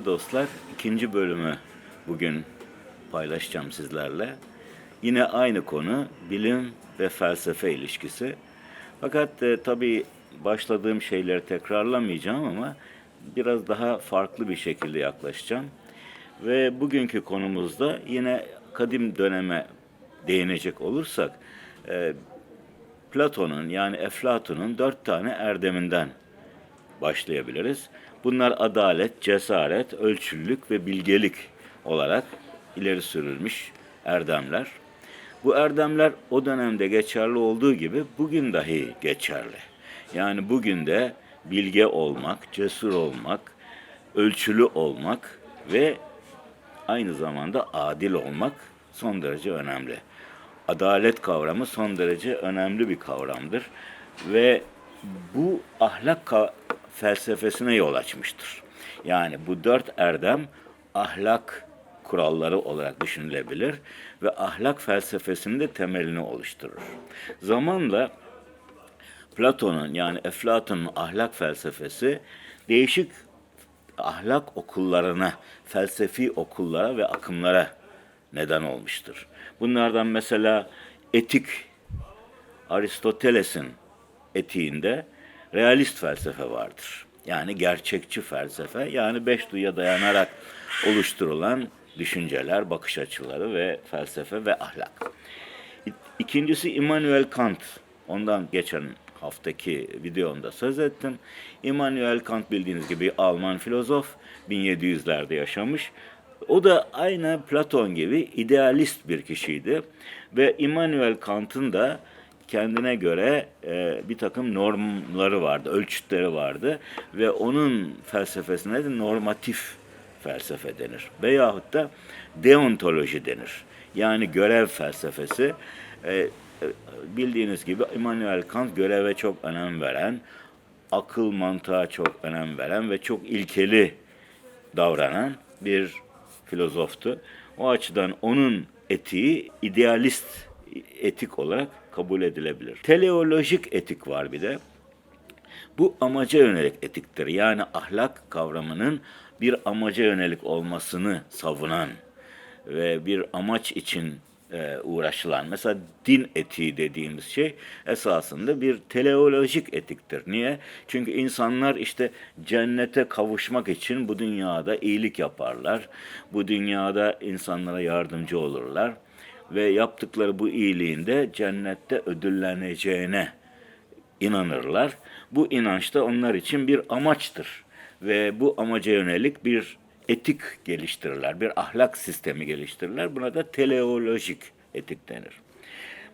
Sevgili dostlar, ikinci bölümü bugün paylaşacağım sizlerle. Yine aynı konu, bilim ve felsefe ilişkisi. Fakat e, tabii başladığım şeyleri tekrarlamayacağım ama biraz daha farklı bir şekilde yaklaşacağım. Ve bugünkü konumuzda yine kadim döneme değinecek olursak, e, Platon'un yani Eflatun'un dört tane erdeminden başlayabiliriz. Bunlar adalet, cesaret, ölçülülük ve bilgelik olarak ileri sürülmüş erdemler. Bu erdemler o dönemde geçerli olduğu gibi bugün dahi geçerli. Yani bugün de bilge olmak, cesur olmak, ölçülü olmak ve aynı zamanda adil olmak son derece önemli. Adalet kavramı son derece önemli bir kavramdır ve bu ahlak felsefesine yol açmıştır. Yani bu dört erdem ahlak kuralları olarak düşünülebilir ve ahlak felsefesinin de temelini oluşturur. Zamanla Platon'un yani Eflatun'un ahlak felsefesi değişik ahlak okullarına, felsefi okullara ve akımlara neden olmuştur. Bunlardan mesela etik, Aristoteles'in etiğinde realist felsefe vardır. Yani gerçekçi felsefe, yani beş duyuya dayanarak oluşturulan düşünceler, bakış açıları ve felsefe ve ahlak. İkincisi Immanuel Kant. Ondan geçen haftaki videomda söz ettim. Immanuel Kant bildiğiniz gibi Alman filozof 1700'lerde yaşamış. O da aynı Platon gibi idealist bir kişiydi ve Immanuel Kant'ın da kendine göre e, bir takım normları vardı, ölçütleri vardı ve onun felsefesine de normatif felsefe denir. Veyahut da deontoloji denir. Yani görev felsefesi. E, bildiğiniz gibi Immanuel Kant göreve çok önem veren, akıl mantığa çok önem veren ve çok ilkeli davranan bir filozoftu. O açıdan onun etiği idealist etik olarak kabul edilebilir. Teleolojik etik var bir de. Bu amaca yönelik etiktir. Yani ahlak kavramının bir amaca yönelik olmasını savunan ve bir amaç için e, uğraşılan. Mesela din etiği dediğimiz şey esasında bir teleolojik etiktir. Niye? Çünkü insanlar işte cennete kavuşmak için bu dünyada iyilik yaparlar. Bu dünyada insanlara yardımcı olurlar ve yaptıkları bu iyiliğinde cennette ödülleneceğine inanırlar. Bu inanç da onlar için bir amaçtır ve bu amaca yönelik bir etik geliştirirler, bir ahlak sistemi geliştirirler. Buna da teleolojik etik denir.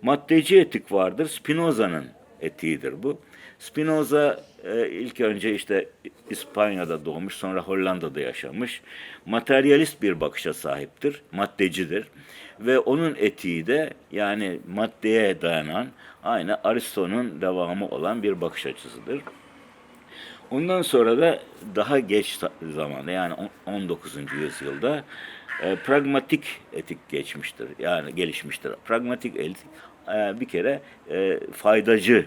Maddeci etik vardır. Spinoza'nın etiğidir bu. Spinoza e, ilk önce işte İspanya'da doğmuş, sonra Hollanda'da yaşamış. Materyalist bir bakışa sahiptir, maddecidir. Ve onun etiği de yani maddeye dayanan aynı Aristo'nun devamı olan bir bakış açısıdır. Ondan sonra da daha geç zamanda yani 19. yüzyılda e, pragmatik etik geçmiştir. Yani gelişmiştir. Pragmatik etik e, bir kere e, faydacı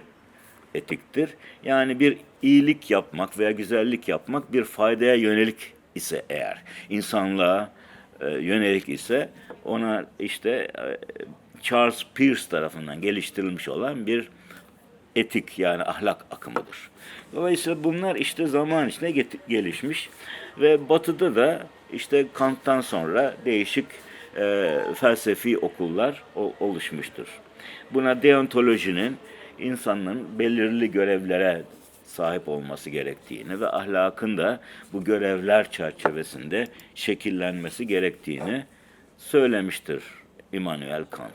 etiktir. Yani bir iyilik yapmak veya güzellik yapmak bir faydaya yönelik ise eğer insanlığa e, yönelik ise ona işte e, Charles Peirce tarafından geliştirilmiş olan bir etik yani ahlak akımıdır. Dolayısıyla bunlar işte zaman içinde gelişmiş ve Batı'da da işte Kant'tan sonra değişik e, felsefi okullar o, oluşmuştur. Buna deontolojinin insanın belirli görevlere sahip olması gerektiğini ve ahlakın da bu görevler çerçevesinde şekillenmesi gerektiğini söylemiştir Immanuel Kant.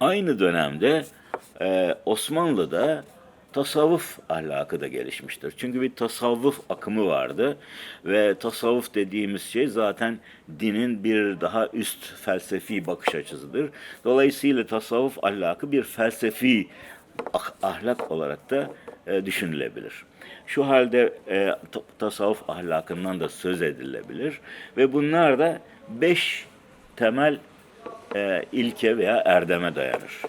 Aynı dönemde e, Osmanlı'da tasavvuf ahlakı da gelişmiştir. Çünkü bir tasavvuf akımı vardı ve tasavvuf dediğimiz şey zaten dinin bir daha üst felsefi bakış açısıdır. Dolayısıyla tasavvuf ahlakı bir felsefi ah, ahlak olarak da e, düşünülebilir. Şu halde e, tasavvuf ahlakından da söz edilebilir ve bunlar da beş temel e, ilke veya erdeme dayanır.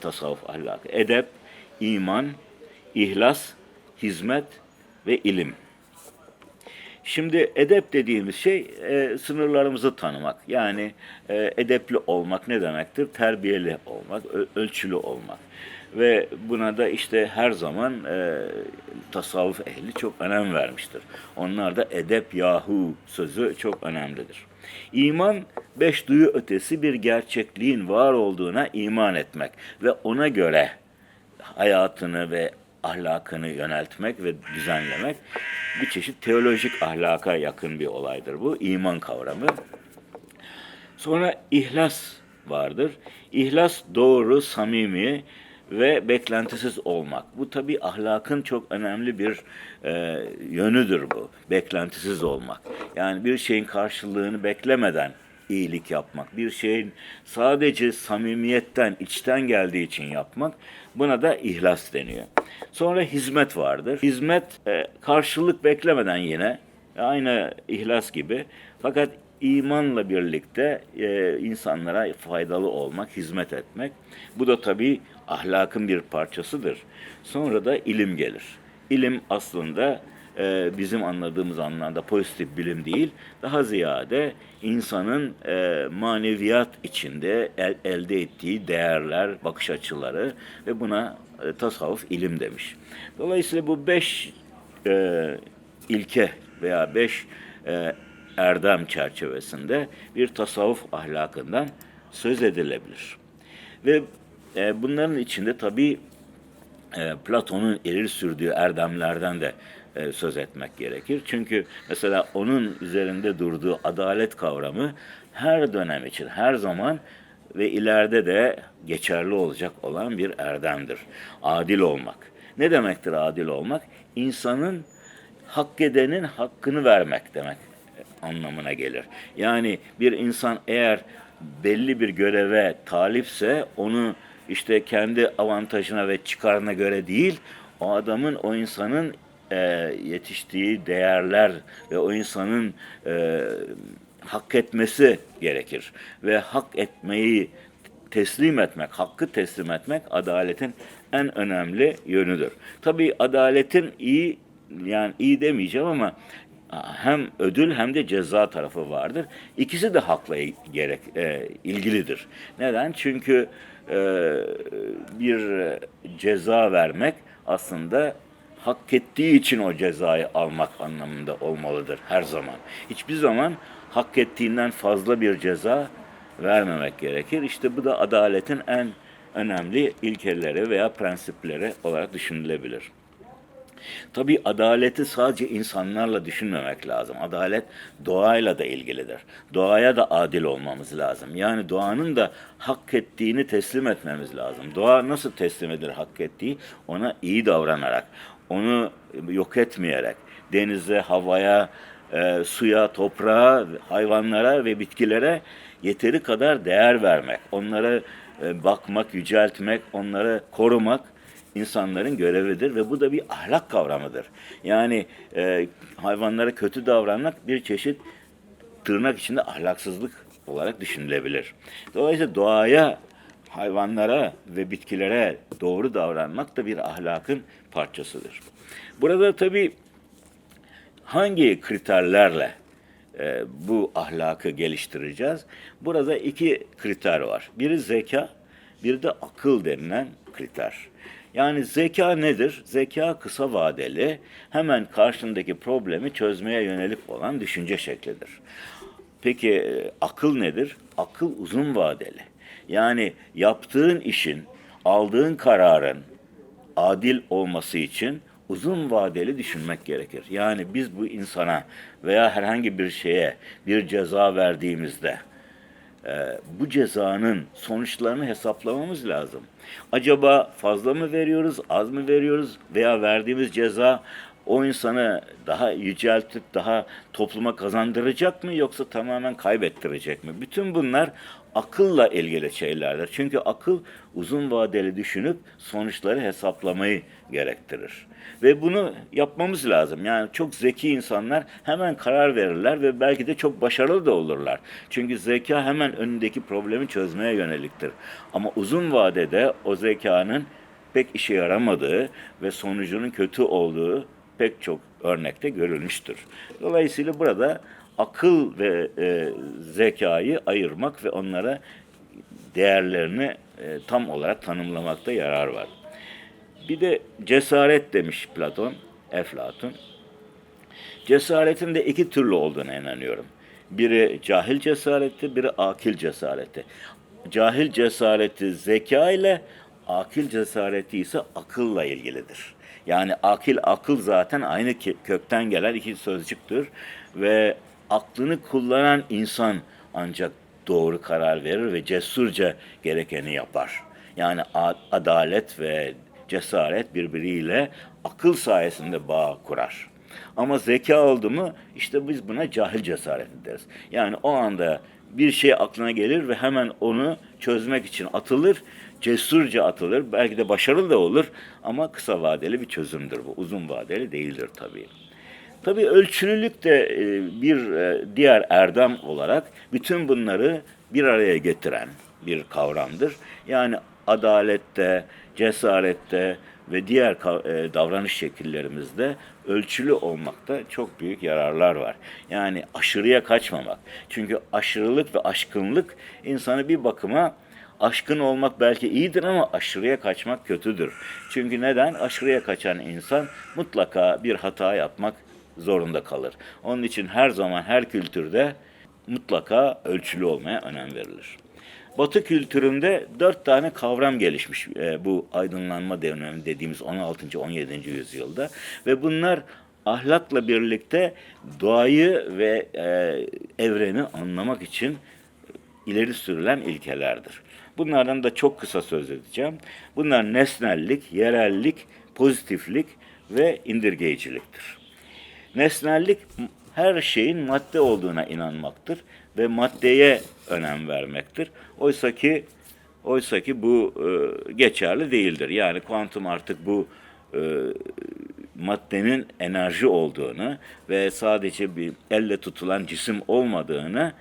Tasavvuf ahlakı. Edep, iman, ihlas, hizmet ve ilim. Şimdi edep dediğimiz şey e, sınırlarımızı tanımak. Yani e, edepli olmak ne demektir? Terbiyeli olmak, ölçülü olmak. Ve buna da işte her zaman e, tasavvuf ehli çok önem vermiştir. Onlar da edep yahu sözü çok önemlidir. İman beş duyu ötesi bir gerçekliğin var olduğuna iman etmek ve ona göre hayatını ve ahlakını yöneltmek ve düzenlemek bir çeşit teolojik ahlaka yakın bir olaydır bu. iman kavramı. Sonra ihlas vardır. İhlas doğru, samimi ve beklentisiz olmak. Bu tabi ahlakın çok önemli bir e, yönüdür bu. Beklentisiz olmak. Yani bir şeyin karşılığını beklemeden iyilik yapmak. Bir şeyin sadece samimiyetten, içten geldiği için yapmak. Buna da ihlas deniyor. Sonra hizmet vardır. Hizmet e, karşılık beklemeden yine aynı ihlas gibi fakat imanla birlikte e, insanlara faydalı olmak, hizmet etmek. Bu da tabii ahlakın bir parçasıdır. Sonra da ilim gelir. İlim aslında e, bizim anladığımız anlamda pozitif bilim değil, daha ziyade insanın e, maneviyat içinde el, elde ettiği değerler, bakış açıları ve buna e, tasavvuf ilim demiş. Dolayısıyla bu beş e, ilke veya beş e, erdem çerçevesinde bir tasavvuf ahlakından söz edilebilir. Ve e, bunların içinde tabii e, Platon'un eril sürdüğü erdemlerden de e, söz etmek gerekir. Çünkü mesela onun üzerinde durduğu adalet kavramı her dönem için, her zaman ve ileride de geçerli olacak olan bir erdemdir. Adil olmak. Ne demektir adil olmak? İnsanın hak edenin hakkını vermek demek anlamına gelir. Yani bir insan eğer belli bir göreve talipse onu işte kendi avantajına ve çıkarına göre değil, o adamın, o insanın e, yetiştiği değerler ve o insanın e, hak etmesi gerekir. Ve hak etmeyi teslim etmek, hakkı teslim etmek adaletin en önemli yönüdür. Tabii adaletin iyi yani iyi demeyeceğim ama hem ödül hem de ceza tarafı vardır. İkisi de hakla gerek e, ilgilidir. Neden? Çünkü e, bir ceza vermek aslında hak ettiği için o cezayı almak anlamında olmalıdır her zaman. Hiçbir zaman hak ettiğinden fazla bir ceza vermemek gerekir. İşte bu da adaletin en önemli ilkeleri veya prensipleri olarak düşünülebilir. Tabii adaleti sadece insanlarla düşünmemek lazım. Adalet doğayla da ilgilidir. Doğaya da adil olmamız lazım. Yani doğanın da hak ettiğini teslim etmemiz lazım. Doğa nasıl teslim edilir hak ettiği? Ona iyi davranarak, onu yok etmeyerek, denize, havaya, e, suya, toprağa, hayvanlara ve bitkilere yeteri kadar değer vermek. Onlara e, bakmak, yüceltmek, onları korumak insanların görevidir ve bu da bir ahlak kavramıdır. Yani e, hayvanlara kötü davranmak bir çeşit tırnak içinde ahlaksızlık olarak düşünülebilir. Dolayısıyla doğaya, hayvanlara ve bitkilere doğru davranmak da bir ahlakın parçasıdır. Burada tabii hangi kriterlerle e, bu ahlakı geliştireceğiz? Burada iki kriter var. Biri zeka, biri de akıl denilen kriter. Yani zeka nedir? Zeka kısa vadeli, hemen karşındaki problemi çözmeye yönelik olan düşünce şeklidir. Peki e, akıl nedir? Akıl uzun vadeli. Yani yaptığın işin, aldığın kararın adil olması için uzun vadeli düşünmek gerekir. Yani biz bu insana veya herhangi bir şeye bir ceza verdiğimizde e, bu cezanın sonuçlarını hesaplamamız lazım. Acaba fazla mı veriyoruz, az mı veriyoruz veya verdiğimiz ceza o insanı daha yüceltip daha topluma kazandıracak mı yoksa tamamen kaybettirecek mi? Bütün bunlar akılla ilgili şeylerdir. Çünkü akıl uzun vadeli düşünüp sonuçları hesaplamayı gerektirir. Ve bunu yapmamız lazım. Yani çok zeki insanlar hemen karar verirler ve belki de çok başarılı da olurlar. Çünkü zeka hemen önündeki problemi çözmeye yöneliktir. Ama uzun vadede o zekanın pek işe yaramadığı ve sonucunun kötü olduğu pek çok örnekte görülmüştür. Dolayısıyla burada akıl ve e, zekayı ayırmak ve onlara değerlerini e, tam olarak tanımlamakta yarar var. Bir de cesaret demiş Platon, Eflatun. Cesaretin de iki türlü olduğuna inanıyorum. Biri cahil cesareti, biri akil cesareti. Cahil cesareti zeka ile, akil cesareti ise akılla ilgilidir. Yani akil, akıl zaten aynı kökten gelen iki sözcüktür ve aklını kullanan insan ancak doğru karar verir ve cesurca gerekeni yapar. Yani adalet ve cesaret birbiriyle akıl sayesinde bağ kurar. Ama zeka oldu mu işte biz buna cahil cesaret deriz. Yani o anda bir şey aklına gelir ve hemen onu çözmek için atılır, cesurca atılır. Belki de başarılı da olur ama kısa vadeli bir çözümdür bu. Uzun vadeli değildir tabii. Tabii ölçülülük de e, bir e, diğer erdem olarak bütün bunları bir araya getiren bir kavramdır. Yani adalette, cesarette ve diğer e, davranış şekillerimizde ölçülü olmakta çok büyük yararlar var. Yani aşırıya kaçmamak. Çünkü aşırılık ve aşkınlık insanı bir bakıma aşkın olmak belki iyidir ama aşırıya kaçmak kötüdür. Çünkü neden? Aşırıya kaçan insan mutlaka bir hata yapmak zorunda kalır. Onun için her zaman her kültürde mutlaka ölçülü olmaya önem verilir. Batı kültüründe dört tane kavram gelişmiş e, bu aydınlanma dönemi dediğimiz 16. 17. yüzyılda ve bunlar ahlakla birlikte doğayı ve e, evreni anlamak için ileri sürülen ilkelerdir. Bunlardan da çok kısa söz edeceğim. Bunlar nesnellik, yerellik, pozitiflik ve indirgeyiciliktir. Nesnellik her şeyin madde olduğuna inanmaktır ve maddeye önem vermektir. Oysa ki oysa ki bu e, geçerli değildir. Yani kuantum artık bu e, maddenin enerji olduğunu ve sadece bir elle tutulan cisim olmadığını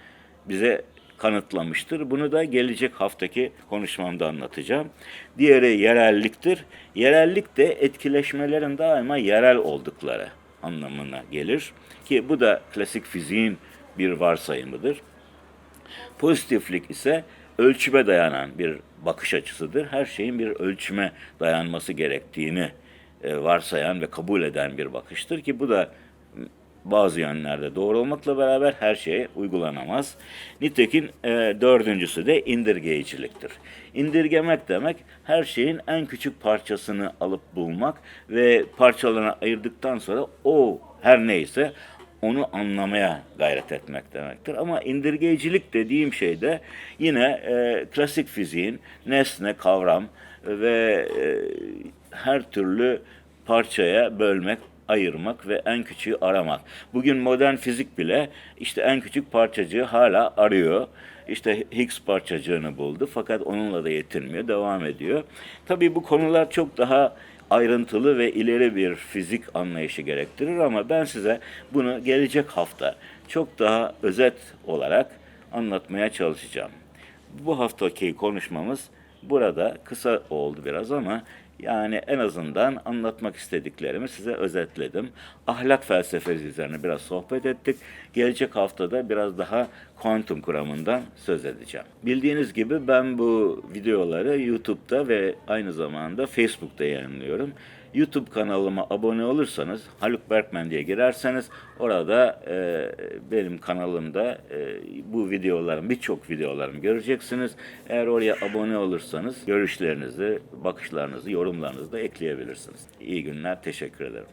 bize kanıtlamıştır. Bunu da gelecek haftaki konuşmamda anlatacağım. Diğeri yerelliktir. Yerellik de etkileşmelerin daima yerel oldukları anlamına gelir. Ki bu da klasik fiziğin bir varsayımıdır. Pozitiflik ise ölçüme dayanan bir bakış açısıdır. Her şeyin bir ölçüme dayanması gerektiğini e, varsayan ve kabul eden bir bakıştır ki bu da bazı yönlerde doğru olmakla beraber her şeye uygulanamaz. Nitekim e, dördüncüsü de indirgeyiciliktir. İndirgemek demek her şeyin en küçük parçasını alıp bulmak ve parçalarına ayırdıktan sonra o her neyse onu anlamaya gayret etmek demektir. Ama indirgeyicilik dediğim şey de yine e, klasik fiziğin nesne, kavram ve e, her türlü parçaya bölmek, ayırmak ve en küçüğü aramak. Bugün modern fizik bile işte en küçük parçacığı hala arıyor. İşte Higgs parçacığını buldu fakat onunla da yetinmiyor, devam ediyor. Tabii bu konular çok daha ayrıntılı ve ileri bir fizik anlayışı gerektirir ama ben size bunu gelecek hafta çok daha özet olarak anlatmaya çalışacağım. Bu haftaki konuşmamız burada kısa oldu biraz ama yani en azından anlatmak istediklerimi size özetledim. Ahlak felsefesi üzerine biraz sohbet ettik. Gelecek haftada biraz daha kuantum kuramından söz edeceğim. Bildiğiniz gibi ben bu videoları YouTube'da ve aynı zamanda Facebook'ta yayınlıyorum. YouTube kanalıma abone olursanız Haluk Berkmen diye girerseniz orada e, benim kanalımda e, bu videolarım birçok videolarımı göreceksiniz. Eğer oraya abone olursanız görüşlerinizi, bakışlarınızı, yorumlarınızı da ekleyebilirsiniz. İyi günler, teşekkür ederim.